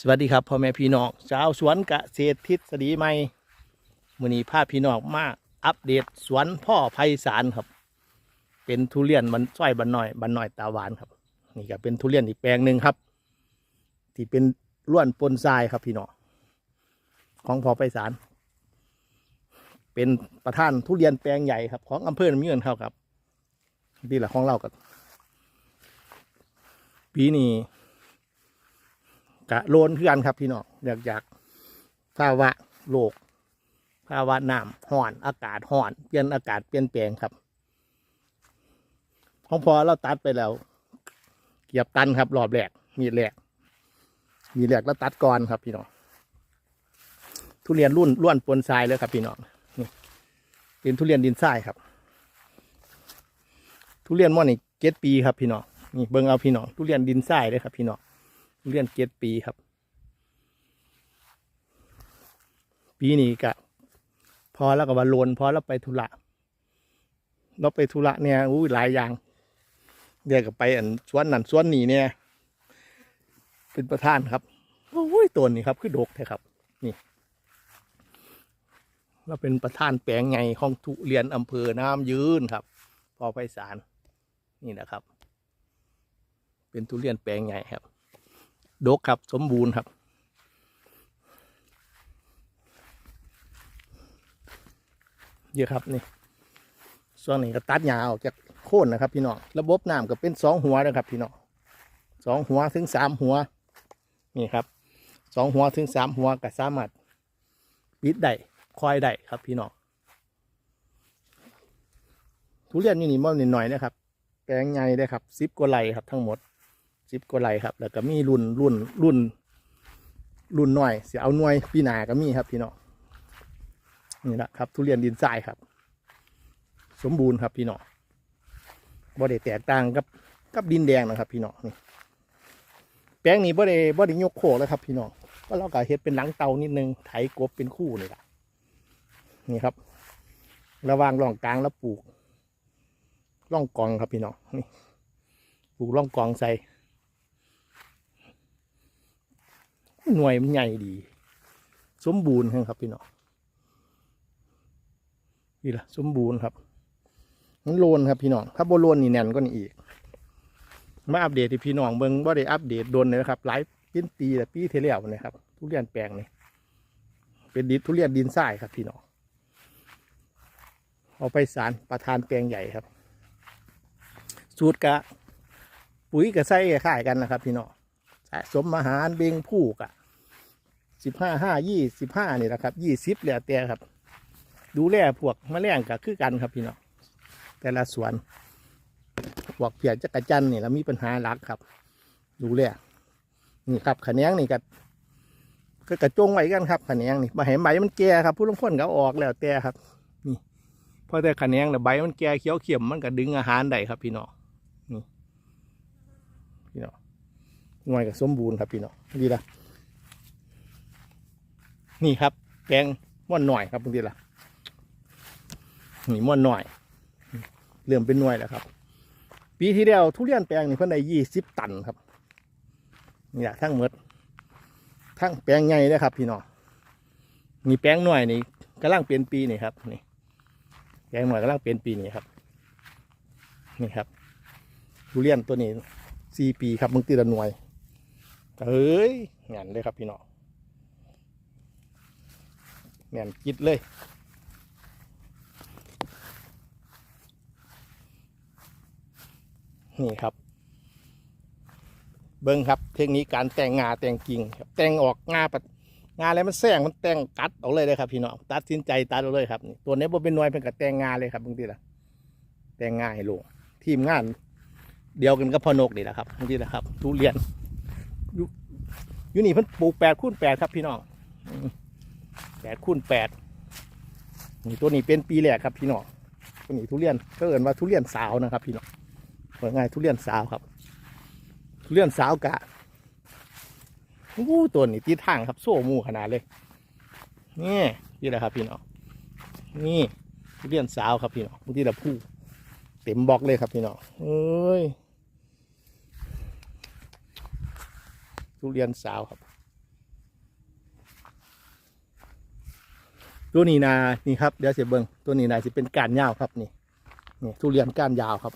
สวัสดีครับพ่อแม่พี่น้องชาวสวนเกษตรทฤษฎีใหม่มือนี้พาพี่น้องมาอัปเดตสวนพ่อไพศาลครับ เป็นทุเรียนมันส้อยบันหน่อยบันหน่อยตาหวานครับนี่ก็เป็นทุเรียนอีกแปลงหนึ่งครับ ที่เป็นล้วนปนทรายครับพี่น้องของพ่อไพศาลเป็นประธานทุเรียนแปลงใหญ่ครับ ของอำเภอน้ำเงินเขาครับนี่แหละของเรากับปีนี้ กะโลนคือกันครับพี่น้องอยากอยากภาวะโลก ภาวะน้ำห่อน อากาศห่อน เปลี่ยนอากาศเปลี่ยนแปลงครับ ของพอเราตัดไปแล้ว เกียบตันครับรอบแรก มีดแรกมีดแรกแล้วตัดก่อนครับพี่น้อง ทุเรียนรุ่นล้วนปนทรายเลยครับพี่น้องนี่เป็นทุเรียนดินทรายครับ ทุเรียนม่อนนี่เจ็ดปีครับพี่น้องนี่เบิ่งเอาพี่น้องทุเรียนดินทรายเลยครับพี่น้อง เรียนเจ็ดปีครับ ปีนี้กะ พอแล้วก็ว่าลนพอแล้วไปธุระเราไปธุระเนี่ยอู้ยหลายอย่างเดี๋ยวก็ไปอันสวนนั่นสวนนี่เนี่ย เป็นประธานครับโอ้ยตัวนี้ครับ คือดกแท้ครับ นี่เราเป็นประธานแปลงไงของทุเรียนอำเภอน้ำยืนครับ พอไพศาลนี่นะครับ เป็นทุเรียนแปลงใหญ่ครับ ดกครับสมบูรณ์ครับ เยอะครับนี่ส่วนนี้ก็ตัดหญ้าออกจากโค่นนะครับ พี่น้องระบบน้ำก็เป็นสองหัวนะครับ พี่น้องสองหัวถึงสามหัว นี่ครับสองหัวถึงสามหัวก็สามารถปิดได้คอยได้ครับ พี่น้องทุเรียนนี่นี่มันนิดหน่อยนะครับแปลงใหญ่ได้ครับสิบกว่าไรครับทั้งหมด สิบกว่าไรครับ แล้วก็มีรุ่นรุ่นรุ่น รุ่นหน่อยเสียเอาหน่วยปีหนาก็มีครับพี่น้องนี่แหละครับ ทุเรียนดินทรายครับ สมบูรณ์ครับพี่น้องบ่ได้แตกต่างกับกับดินแดงนะครับพี่น้องนี่แปลงนี้บ่ได้บ่ได้ยกโคกแล้วครับ พี่น้องก็เราก็เฮ็ดเป็นหลังเตานิดนึงไถกบเป็นคู่นี่แหละนี่ครับ ระวางร่องกลางแล้วปลูกร่องกองครับพี่น้องนี่ปลูกร่องกองใส่ หน่วยมันใหญ่ดี สมบูรณ์ครับพี่น้องนี่ละสมบูรณ์ครับมันโลนครับพี่น้องถ้าโบโลนนี่แน่นก็นี่อีก มาอัปเดตที่พี่น้องเบิ่งบ่ได้อัปเดตโดนเลยนะครับ หลายปีปีแต่ปีเที่แล้วนะครับ ทุเรียนแปลงนี่เป็นดินทุเรียนดินทรายครับพี่น้องเอาไปสารประทานแปลงใหญ่ครับ สูตรกะ ปุ๋ยกับไส้ข่ายกันนะครับ พี่น้องสะสมอาหารเบงผูกอะ สิบห้าห้ายี่สิบห้านี่แหละครับยี่สิบแล้วแต่ครับ ดูแลพวกแมลงก็คือกันครับพี่น้องแต่ละสวนพวกเพียจักรจันนี่เรามีปัญหาหลักครับ ดูแลนี่ครับขะแนงนี่ก็ก็กระจงไว้กันครับขะแนงนี่มาเห็นใบมันแก่ครับ ผู้ลงพ้นก็ออกแล้วแต่ครับ นี่เพราะแต่ขะแนงแต่ะใบมันแก่เขียวเขียมมันก็ดึงอาหารได้ครับพี่น้องนี่พี่น้องหน่วยกับสมบูรณ์ครับพี่น้องดีละ นี่ครับแปลงม่วนหน่อยครับบางทีละนี่ม่วนหน่อยเริ่มเป็นหน่วยแล้วครับ ปีที่แล้วทุเรียนแปลงนี่เพิ่นได้ยี่สิบตันครับนี่แหละทั้งหมดทั้งแปลงใหญ่เลยครับ พี่น้องนี่แปลงหน่วยนี่กำลังเปลี่ยนปีนี่ครับนี่แปลงหน่วยกำลังเปลี่ยนปีนี่ครับ นี่ครับทุเรียนตัวนี้สี่ปีครับมึงตีละหน่วยเฮ้ยงานเลยครับพี่น้อง งานกิดเลยนี่ครับ เบิ้งครับเทคนิคการแต่งงาแต่งกิ่งครับแต่งออกงาปัดงาอะไรมันแซงมันแต่งตัดเอาเลยเลยครับพี่น้องตัดสินใจตัดเอาเลยครับตัวนี้บ่เป็นหน่วยเป็นกับแต่งงาเลยครับบางทีละแต่งงาให้ลงทีมงาน เดียวกันกับพอนกนี่แหละครับนี่แหละครับทุเรียนอยู่อยู่นี่เพิ่นปลูกแปดคูณแปดครับพี่น้อง แปดคูณแปดนี่ตัวนี้เป็นปีแรกครับพี่น้องตัวนี้ทุเรียนก็เอ่นว่าทุเรียนสาวนะครับ พี่น้องว่าไงทุเรียนสาวครับ ทุเรียนสาวกะอู้ตัวนี้ตีทางครับโซ่หมูขนาดเลยนี่นี่แหละครับพี่น้องนี่ทุเรียนสาวครับพี่น้องบางทีละผู้เต็มบล็อกเลยครับพี่น้องเอ้ยทุเรียนสาวครับ ตัวนี้นานี่ครับเดี๋ยวเสียเบิงตัวนี้นาสิเป็นการยาวครับนี่นี่ทุเรียนก้านยาวครับ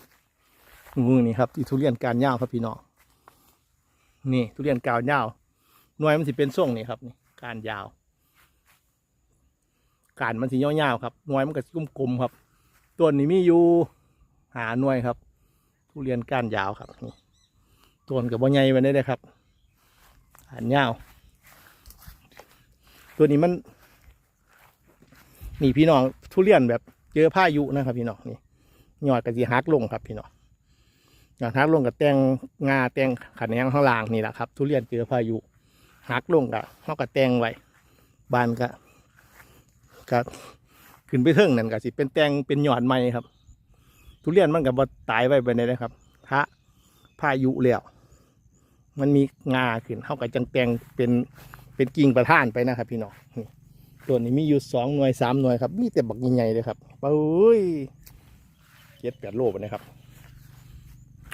มือนี่ครับที่ทุเรียนก้านยาวครับพี่น้องนี่ทุเรียนก้านยาวหน่วยมันสิเป็นส่งนี่ครับนี่ก้านยาวก้านมันสิยาวๆครับหน่วยมันก็สิกลมๆครับต้นนี้มีอยู่หาหน่วยครับ ทุเรียนก้านยาวครับนี่ต้นกับบ่ใหญ่ไปได้เลยครับก้านยาว ตัวนี้มัน นี่พี่น้องทุเรียนแบบเจอพายุนะครับ พี่น้องนี่ยอดกระสีฮักลงครับพี่น้องยอดฮักลงกับแตงงาแตงขันแนงข้างล่างนี่แหละครับ ทุเรียนเจอพายุฮักลงกับเขากับแตงไว้บานก็ก็ขึ้นไปเทิงนั่นก็สิเป็นแตงเป็นยอดใหม่ครับ ทุเรียนมันกับตายไว้ไปไหนเลยครับถ้าพายุแล้วมันมีงาขึ้นเขากับจังแตงเป็นเป็นกิ่งประท่านไปนะครับ พี่น้องนี่ ตัวนี้มีอยู่สองหน่วยสามหน่วยครับ มีแต่บักใหญ่ๆเลยครับโอ้ยเจ็ดแปดโลไปนะครับ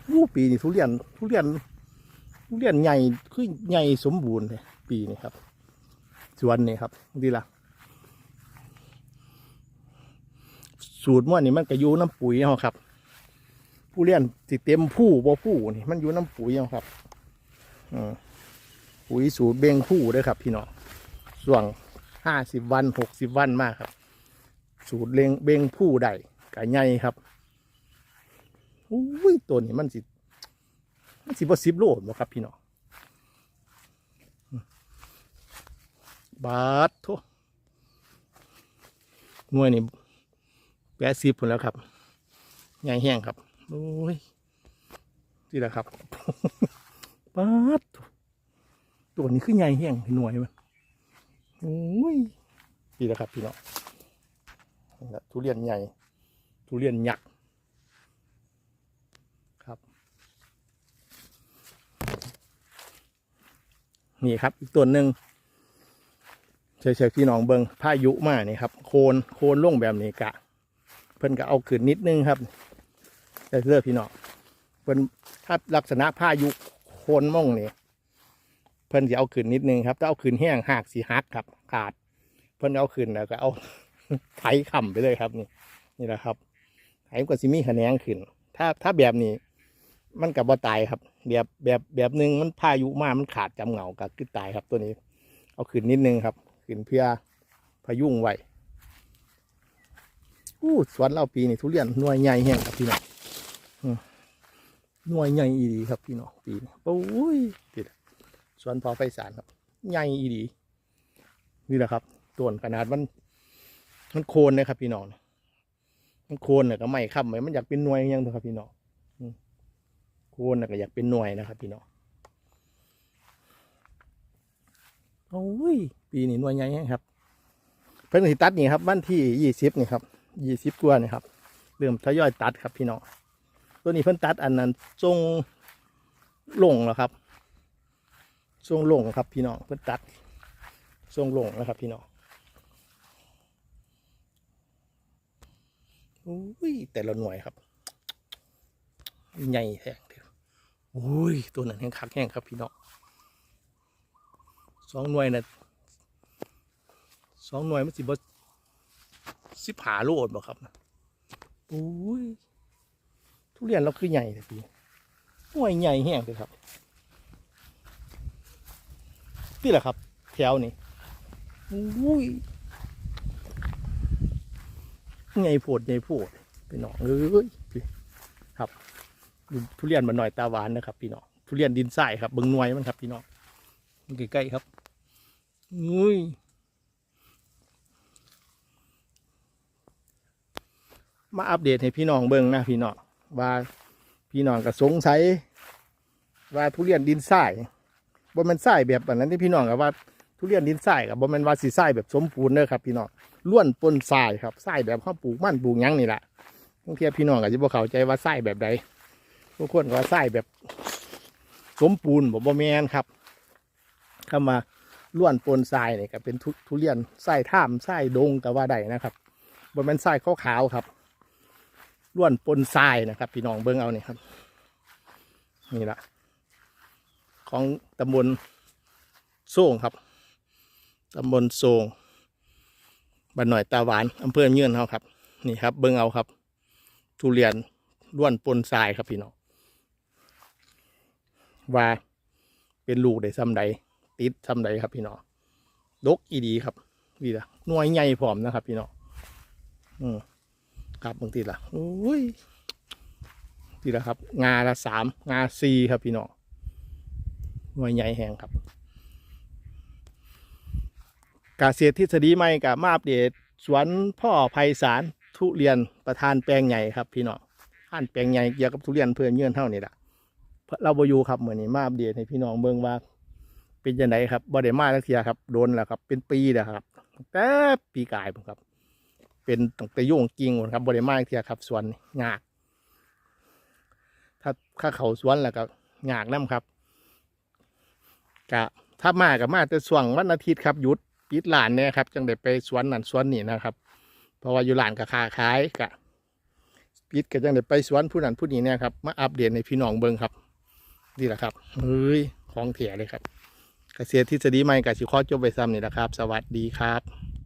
อู้ปีนี้ทุเรียนทุเรียนทุเรียนใหญ่คือใหญ่สมบูรณ์เลยปีนี้ครับสวนนี่ครับดีละสูตรม่วนนี่มันก็อยู่น้ำปุ๋ยเอาครับ ผู้เรียนสิเต็มผู้บ่ผู้นี่มันอยู่น้ำปุ๋ยเอาครับอืมปุ๋ยสูตรเบงผู้เด้วยครับ พี่น้องส่วง ห้าสิบวันหกสิบวันมากครับ สูตรเลงเบงผู้ใดกะใหญ่ครับอุ้ยตัวนี้มันสิมันสิบสิบโลบ่ครับพี่น้องบาทโทหน่วยนี่แปดสิบผลแล้วครับใหญ่แห้งครับโอ้ยนี่แหละครับบาทตัวนี้คือใหญ่แห้งหน่วยมัน อ้ยนี่แหละครับพี่น้องนี่แหละทุเรียนใหญ่ ทุเรียนยักษ์ครับ นี่ครับ อีกตัวหนึ่งเฉยๆพี่น้องเบิงพายุมานี่ครับ โคนโคนล่งแบบนี้กะ เพิ่นก็เอาขึ้นนิดนึงครับแต่เลือกพี่น้องเพิ่นถ้าลักษณะพายุโคนม่งนี่ เพิ่นจะเอาขึ้นนิดนึงครับถ้าเอาขึ้นแห้งหักสีหักครับ ขาด เพิ่นเอาขึ้นแล้วก็เอาไถขำไปเลยครับนี่นี่แหละครับไถก็สิมีขะแนงขึ้น ถ้าถ้าแบบนี้ มันกับบ่ตายครับ แบบแบบแบบหนึ่งมันพายุมามันขาดจำเหงากับคือตายครับตัวนี้ เอาขึ้นนิดนึงครับขึ้นเพื่อพยุงไว้อู้สวนเราปีนี้ทุเรียนหน่วยใหญ่แห้งครับพี่น้องหน่วยใหญ่อีดีครับพี่น้องปีนี้โอ้ยติด สวนพอไฟสารครับใหญ่อีดีนี่แหละครับต้นขนาดมันมันโคนเลยครับพี่น้องมันโคนเนี่ยก็ไม่ค้ำไหมมันอยากเป็นหน่วยยังเถอะครับพี่น้องโคนน่ะก็อยากเป็นหน่วยนะครับพี่น้องโอ้ยปีนี้หน่วยใหญ่แฮงครับ เพิ่นสิตัดนี่ครับวันที่ยี่สิบนี่ครับยี่สิบกว่านี่ครับเริ่มทยอยตัดครับพี่น้องตัวนี้เพิ่นตัดอันนั้นทรงลงแล้วครับ ทรงลงครับพี่น้องเพื่อตัดทรงลงนะครับพี่น้องโอ้ยแต่ละหน่วยครับ ใหญ่แท้เดียวโอ้ยตัวนั้นแห้งคักแห้งครับพี่น้องสองหน่วยนะสองหน่วยมันสิบสิบหาโลดบ่ครับโอ้ยทุเรียนเราคือใหญ่เลยพี่หน่วยใหญ่แห้งเลยครับ นี่แหละครับ แถวนี้อุ้ยไงโพดไงโพดพี่น้องเอ้ยพี่ครับดูทุเรียนมันหน่อยตาหวานนะครับ พี่น้องทุเรียนดินทรายครับเบิงหน่วยมันครับ พี่น้องมันใกล้ๆครับอุ้ยมาอัปเดตให้พี่น้องเบิ่งนะพี่น้องว่าพี่น้องก็สงสัยว่าทุเรียนดินทราย บ่แมันไส้แบบอันนั้นที่พี่น้องกับว่าทุเรียนดินทรายกับบ่แมันว่าสีไส้แบบสมบูรณ์เด้อครับ พี่น้องล้วนปนทรายครับไส้แบบข้าวปลูกมันปลูกหยังนี่แหละบางทีพี่น้องก็จะบ่เข้าใจว่าไส้แบบใดบางคนก็ว่าไส้แบบสมบูรณ์บ่บ่แมนครับเข้ามาล้วนปนทรายเนี่ยก็เป็นทุเรียนไส้ท่ามไส้ดงก็ว่าได้นะครับบ่แมันไส้ขาวๆครับล้วนปนทรายนะครับ พี่น้องเบิ่งเอานี่ครับ นี่ละ ของตำบลโซ่งครับตำบลโซ่งบ้านหน่อยตาหวานอำเภอเยื่นเขาครับ นี่ครับ เบิ่งเอาครับ ทุเรียนล้วนปนทรายครับพี่น้องว่าเป็นลูกได้ซ้ำใดติดซ้ำใดครับพี่น้องดกอีดีครับนี่ละหน่วยใหญ่พร้อมนะครับ พี่น้องอืมครับบางทีละโอ้ยทีละครับ งาละสามงาสี่ครับพี่น้อง หน่วยใหญ่แหงครับกาเสียทฤษฎีใหม่กับมาอัปเดตสวนพ่อไพศาลทุเรียนประธานแปลงใหญ่ครับพี่น้องท่านแปลงใหญ่เกี่ยวกับทุเรียนเพื่อนเยื่อนเท่านี้แหละเราบอยู่ครับเหมือนนี้มาอัปเดตให้พี่น้องเบิ่งว่า เป็นยังไงครับบ่ได้มาทักเทียครับโดนแล้วครับ เป็นปีแล้วครับแต่ปีกายผมครับ เป็นตั้งแต่โยุ่งจริงหมครับบ่ได้มาทักเทียครับสวนนี่ยากถ้าถ้าเขาสวนแล้วก็ยากน้ครับ กะถ้ามากับมาแต่ส่วงวันอาทิตย์ครับหยุดปิดหลานเนี่ยครับจังได้ไปสวนนั่นสวนนี่นะครับ เพราะว่าอยู่หลานก็ค้าขายกะปิดก็จังได้ไปสวนผู้นั้นผู้นี้เนี่ยครับมาอัปเดตในพี่น้องเบิ้งครับนี่แหละครับเฮ้ยของเถียเลยครับเกษตรทฤษฎีใหม่กับสิข้อจบไปซ้ำนี่แหละครับ สวัสดีครับ